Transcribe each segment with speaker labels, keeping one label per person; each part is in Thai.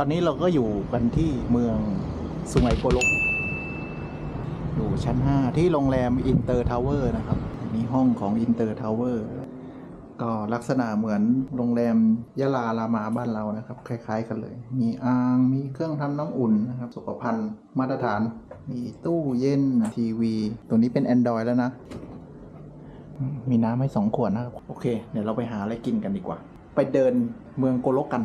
Speaker 1: ตอนนี้เราก็อยู่กันที่เมืองสุไหงโกลก อยู่ชั้น 5 ที่โรงแรมอินเตอร์ทาวเวอร์นะครับนี่ห้องของอินเตอร์ทาวเวอร์ก็ลักษณะเหมือนโรงแรมยะลารามาบ้านเรานะครับ คล้ายๆ กันเลย มีอ่างมีเครื่องทำน้ำอุ่นนะครับสุขภัณฑ์มาตรฐาน มีตู้เย็นทีวี ตัวนี้เป็น Android แล้วนะ มีน้ำให้สองขวดนะครับ โอเค เดี๋ยวเราไปหาอะไรกินกันดีกว่า ไปเดินเมืองโกลกกัน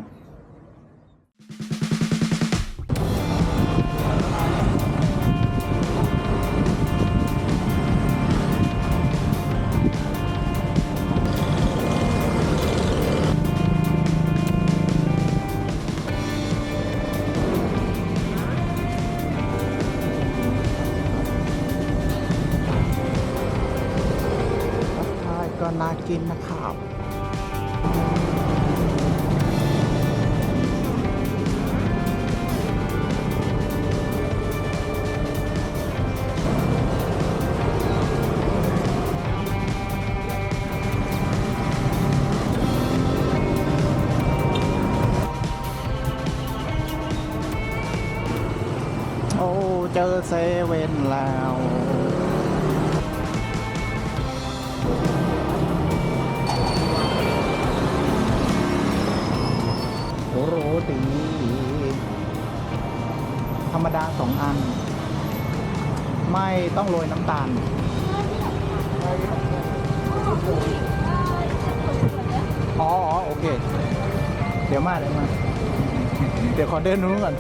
Speaker 1: เซเว่นแล้วโอ้โหตีธรรมดาสองอัน ไม่ต้องโรยน้ำตาลอ๋ออ๋อโอเค เดี๋ยวมาเดี๋ยวมา เดี๋ยวขอเดินนู้นก่อน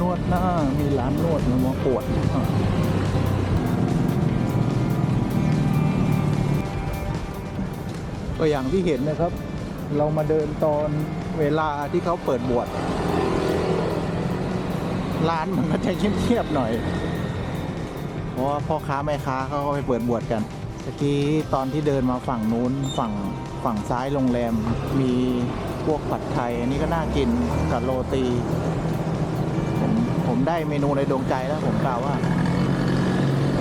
Speaker 1: น้านวดหน้า มีร้านนวดมันมาปวดก็อย่างที่เห็นนะครับ เรามาเดินตอนเวลาที่เขาเปิดบวชร้านมันก็จะเงียบๆหน่อย เพราะว่าพ่อค้าแม่ค้าเขาก็ไปเปิดบวชกันตะกี้ตอนที่เดินมาฝั่งนู้นฝั่งฝั่งซ้ายโรงแรมมีพวกผัดไทย อันนี้ก็น่ากินกับโรตี ได้เมนูในดวงใจแล้วผมกล่าวว่า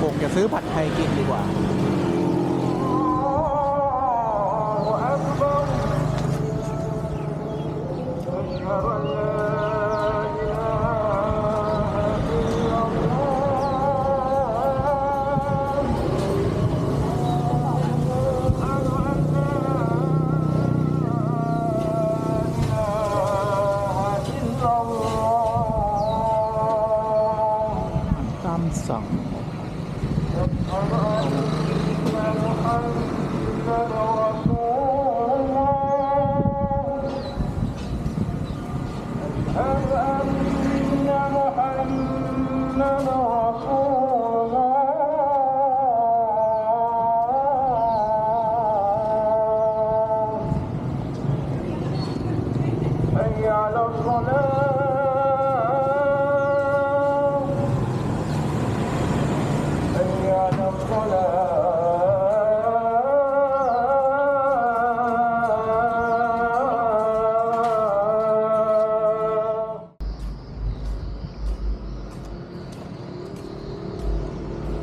Speaker 1: คงจะซื้อผัดไทยกินดีกว่า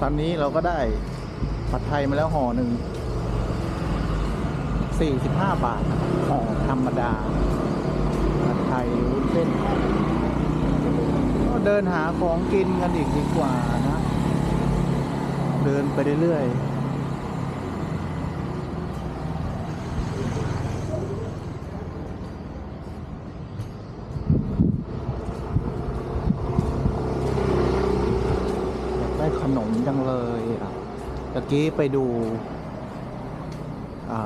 Speaker 1: อนนี้เราก็ได้ผัดไทยมาแล้วห่อหนึ่ง 45 บาทห่อธรรมดา ผัดไทยวุ้นเส้นก็เดินหาของกินกันอีกดีกว่านะ เดินไปเรื่อยๆอยากได้ขนม จังเลยอะตะกี้ไปดู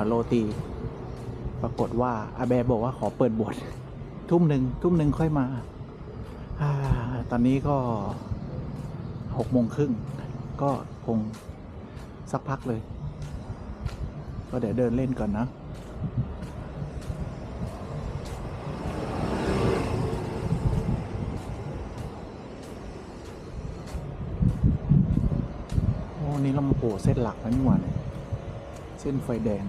Speaker 1: โรตี ปรากฏว่าอาแบบอกว่าขอเปิดบวชทุ่มหนึ่งทุ่มหนึ่งค่อยมาอตอนนี้ก็หกโมงครึ่งก็คงสักพักเลย ก็เดี๋ยวเดินเล่นก่อนนะ โอ้นี่เรามา โผล่เส้นหลักแล้วนี่หว่าเนี่ยเส้นไฟแดง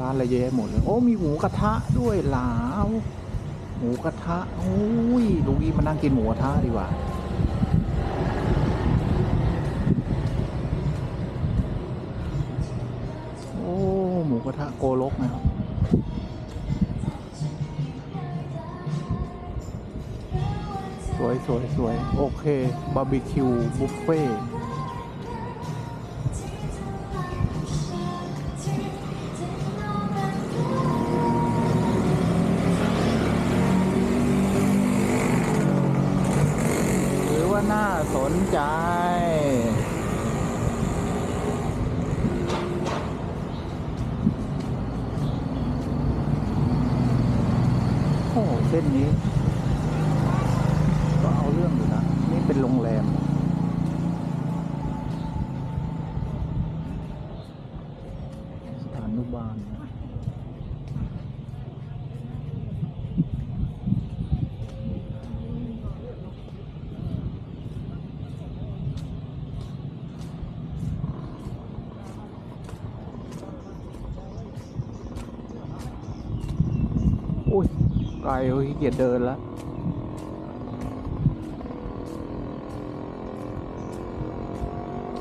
Speaker 1: ร้านอะไรเยอะหมดเลย โอ้มีหมูกระทะด้วยหลาว หมูกระทะโอ้ยลูกอีมานั่งกินหมูกระทะดีกว่าโอ้หมูกระทะโกลกนะครับ สวยสวยสวยโอเคบาร์บีคิวบุฟเฟ่ นี่เป็นโรงแรม สถานุบาลนะอุ้ย ไกลเฮ้ยขี้เกียจเดินแล้ว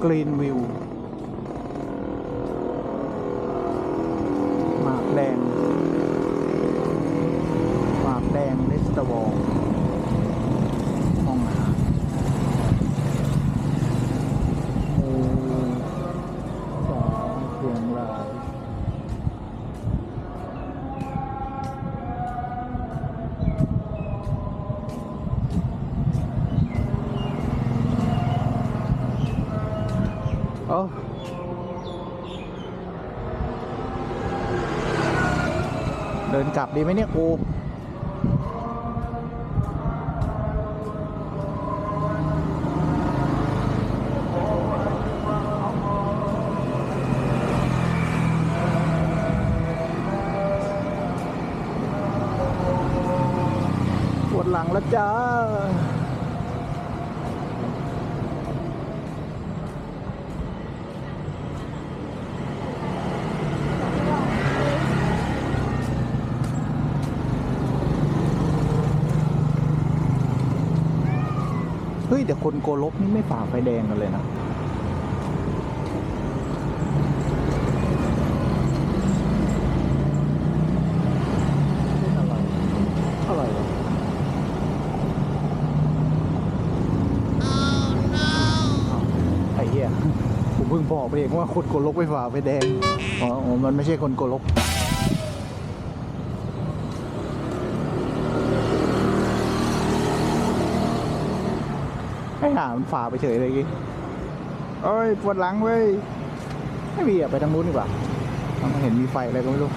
Speaker 1: กรีนวิวหมากแดงหมากแดงเลสเตอร์วอล กลับดีไหมเนี่ยกูปวดหลังแล้วจ้า แต่คนโกลกนี่ไม่ฝ่าไฟแดงกันเลยนะอะไรอะไรวะอ้าวไอเหี้ยผมเพิ่งบอกไปเองว่าคนโกลกไม่ฝ่าไฟแดงอ๋ออ๋อมันไม่ใช่คนโกลก ห้หามันฝ่าไปเฉยเลยกี้เอ้ยปวดหลังเว้ยไม่มีอะไปทางนู้นดีกว่ามันเห็นมีไฟอะไรก็ไม่รู้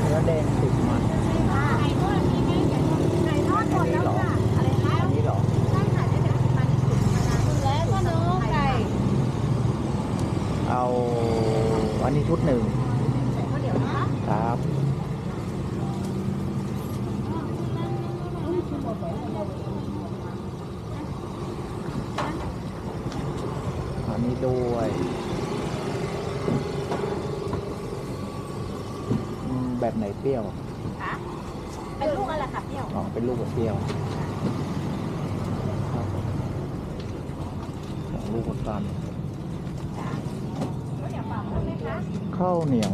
Speaker 1: เนื้อแดงติดมัน
Speaker 2: ไก่ทอดมีไหมไก่ทอดหมดแล้วค่ะอะไรนะ
Speaker 1: อันนี้เหรอ
Speaker 2: ใช่ค่ะได้แต่มันสุกมานานแล้วก็เนื้อไก่
Speaker 1: เอาอันนี้ชุดหนึ่ง
Speaker 2: ใส่ข้าวเหนียวนะคะ
Speaker 1: ครับ อันนี้ด้วยอืมแบบไหนเปรี้ยว
Speaker 2: ค่ะเป็นลูกอะไรค่ะเปรี้ยว
Speaker 1: อ๋อเป็นลูกแบบเปรี้ยวครับสองลูกกัน
Speaker 2: ข้าวเหนียวเปล่าหมดไหมคะ
Speaker 1: ข้าวเหนียว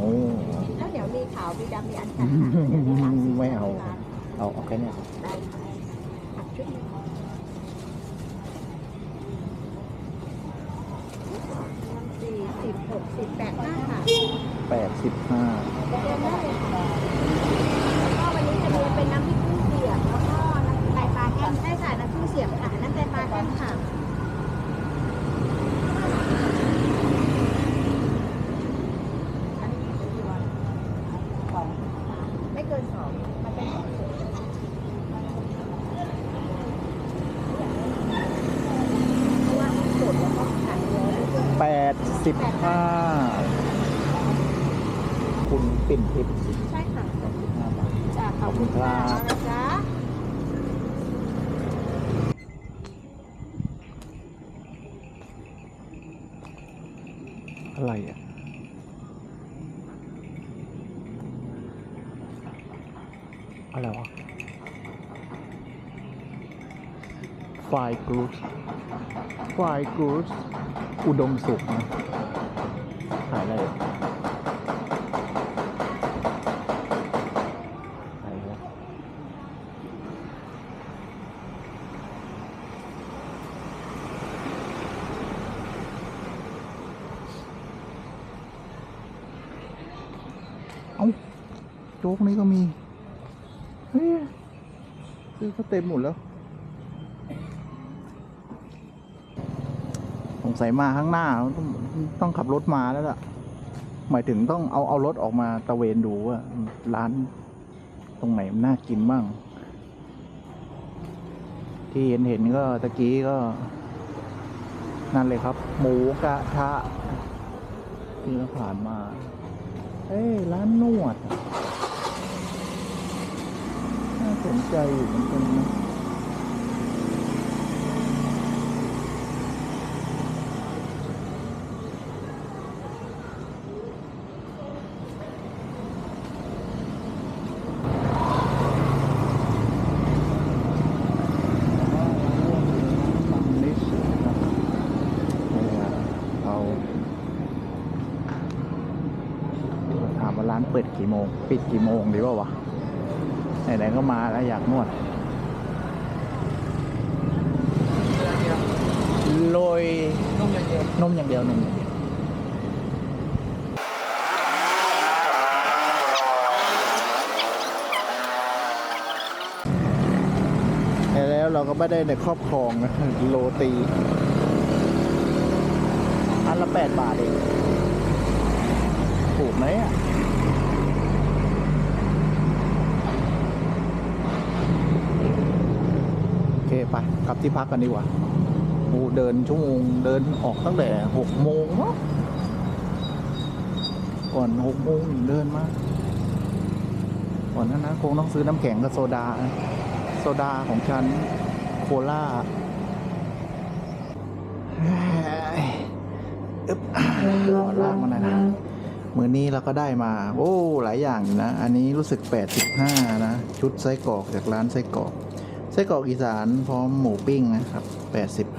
Speaker 2: ข้าวเหนียวมีขาวมีดำมีอันชัน
Speaker 1: ไม่เอา เอาเอาแค่เนี้ย
Speaker 2: ได้ค่ะผักชุดหนึงสี่สิบหกสิบแปดห้าค่ะ
Speaker 1: แปดสิบห้า
Speaker 2: กันค่ะไม่เกินสองมันเป็นของแปด
Speaker 1: สิบห้าคุณปิ่นทิพย์
Speaker 2: ใช่ค่ะจาขอบคุณ
Speaker 1: ค่ะ ไฟกรูสไฟกรูสอุดมสุขนะขายอะไรขายอะไรเอาโจ๊กนี้ก็มี เฮ้ย ซื้อก็เต็มหมดแล้ว งสัยมาข้างหน้าต้องต้องขับรถมาแล้วล่ะ หมายถึงต้องเอาเอารถออกมาตะเวนดูว่าร้านตรงไหนมันน่ากินบ้าง ที่เห็นเห็นก็ตะกี้ก็ นั่นเลยครับ หมูกระทะที่เราผ่านมา เอ้ร้านนวดน่าสนใจอยู่เหมือนกันนะ บังลิสนะครับเนี่ยเอาถามว่าร้านเปิดกี่โมง ปิดกี่โมงดีว่าวะไหนๆก็มาแล้วอยากนวดโรยนมอย่างเดียวนมอย่างเดียวแล้วเราก็ไม่ได้ในครอบครองนะโรตีอันละแปดบาทเองถูกไหมอะ โอเค ไปกลับที่พักกันดีกว่าโอ้เดินชั่วโมงเดินออกตั้งแต่หกโมงเนาะก่อนหกโมงเดินมาก่อนนั้นนะคงต้องซื้อน้ำแข็งกับโซดา โซดาของฉันโคล่าเฮ้ยอึ๊บขอลากมาหน่อยนะมือนี้เราก็ได้มา โอ้ หลายอย่างนะ อันนี้รู้สึก 85 นะ ชุดไส้กรอกจากร้านไส้กรอก ไส้กรอกอีสานพร้อมหมูปิ้งนะครับ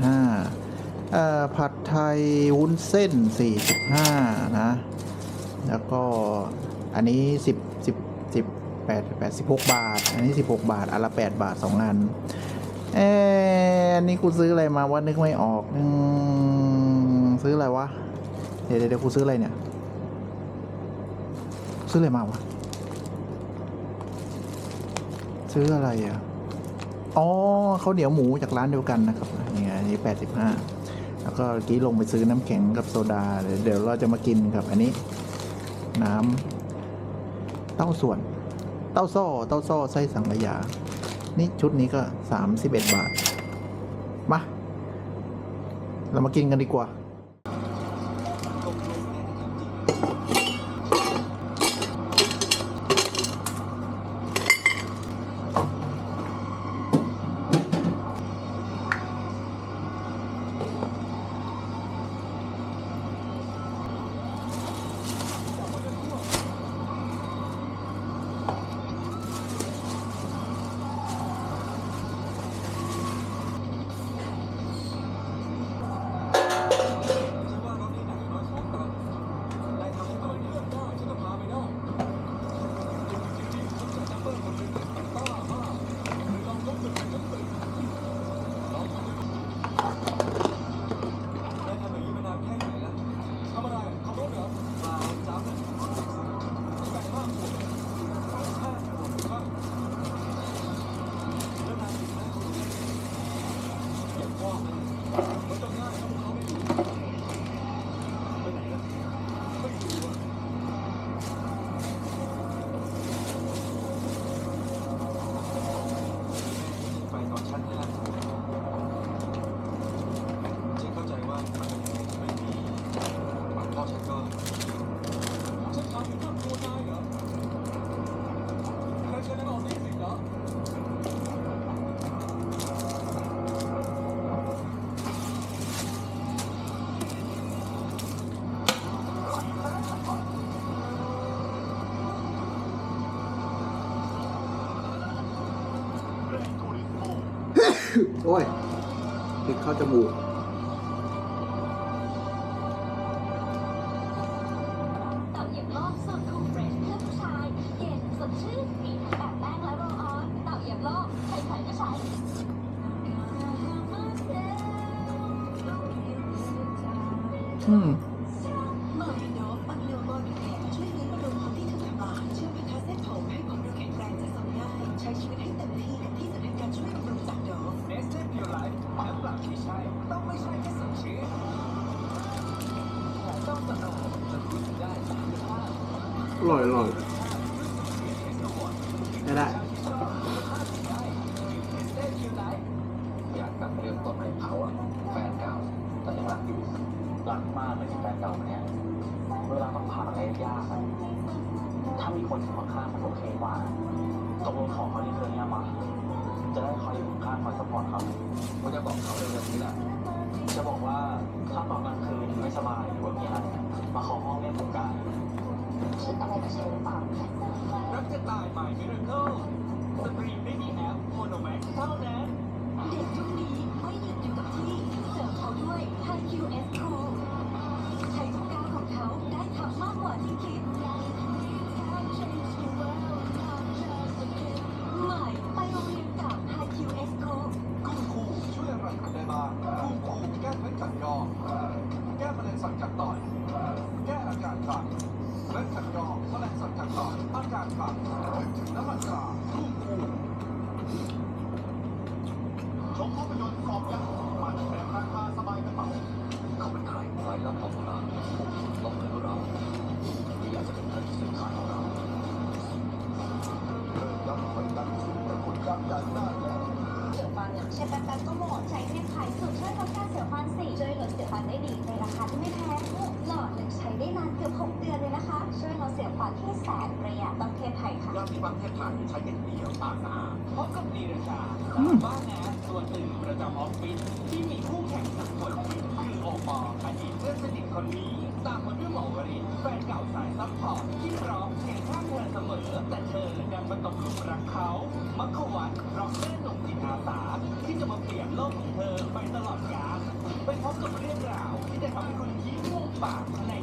Speaker 1: 85เอ่อผัดไทยวุ้นเส้น 45 นะ แล้วก็อันนี้ 10 10 10 8 8 16 บาท อันนี้ 16 บาทอันละ 8 บาท 2 อันเอออันนี้กูซื้ออะไรมาว่านึกไม่ออกอซื้ออะไรวะ เดี๋ยวเดี๋ยวเดี๋ยวกูซื้ออะไรเนี่ย ซื้ออะไรมาวะ ซื้ออะไรอะ อ๋อข้าวเหนียวหมูจากร้านเดียวกันนะครับนี่อันนี้แปดสิบห้าแล้วก็กี้ลงไปซื้อน้ำแข็งกับโซดา เดี๋ยวเราจะมากินครับ อันนี้ น้ำเต้าส่วน เต้าซ้อเต้าซ้อไส้สังขยา นี่ชุดนี้ก็สามสิบเอ็ดบาท มา เรามากินกันดีกว่า โอ้ยติดเข้าจมูก
Speaker 3: ร่อยอร่
Speaker 1: อ
Speaker 4: ย
Speaker 5: ได้ได้
Speaker 1: อยา
Speaker 5: กกลับไปเริ่มต้นใหม่เขาอะแฟนเก่าแต่ยังรักอยู่รักมากเลยที่แฟนเก่าคนเนี้ยเวลาต้องผ่านอะไรยากอะถ้ามีคนอยู่ข้างๆมันโอเคกว่าตกลงขอเขาที่เธอเนี่ยมาจะได้คอยอยู่ข้างคอยสปอร์ตเขาก็จะบอกเขาเร็วๆนี้แหละจะบอกว่าถ้าตอนกลางคืนไม่สบายหรือว่ามีอะไรอะมาขอ ด
Speaker 3: อะไรกับฉันหรือเปล่า
Speaker 5: รักจะตายใหม่มิราเคิลสตรีมไม่มีแอปโมโนแม็กเท่านั้น
Speaker 4: เด็กยุคนี้ไม่หยุดอยู่กับที่เสริมเขาด้วย HiQS Pro ใช้ทุกก้าวของเขาได้ทำมากกว่าที่คิดใหม่ไปโรงเรียนกับ HiQS Pro
Speaker 5: คู่คู่ช่วยอะไรคุณได้บ้างคู่คู่แก้เม็ดกัดยอแก้มะเร็งสัตว์กัดต่อยแก้อาการขัด จากดยอแมลงสัตว์กัดต่อยอาการขันึกน้ำมันกา สนประ
Speaker 3: หยัดต้องเทปไทยค่ะ
Speaker 5: ยาสีฟันเทพไทยใช้อย่างเดียวปากสะอาดพบกับนีราชาบ้านแอดตัวตึงประจำออฟฟิศที่มีคู่แข่งสักคนคือโอปอล์อดีตเพื่อนสนิทคนนี้ตามมาด้วยหมอวรินทร์แฟนเก่าสายซัพพอร์ตที่พร้อมเคียงข้างเธอเสมอ แต่เธอดันมาตกหลุมรักเขามัคควัตร็อกเกอร์หนุ่มจิตอาสาที่จะมาเปลี่ยนโลกของเธอไปตลอดกาลไปพบกับเรื่องราวที่จะทำให้คุณยิ้มมุมปากใน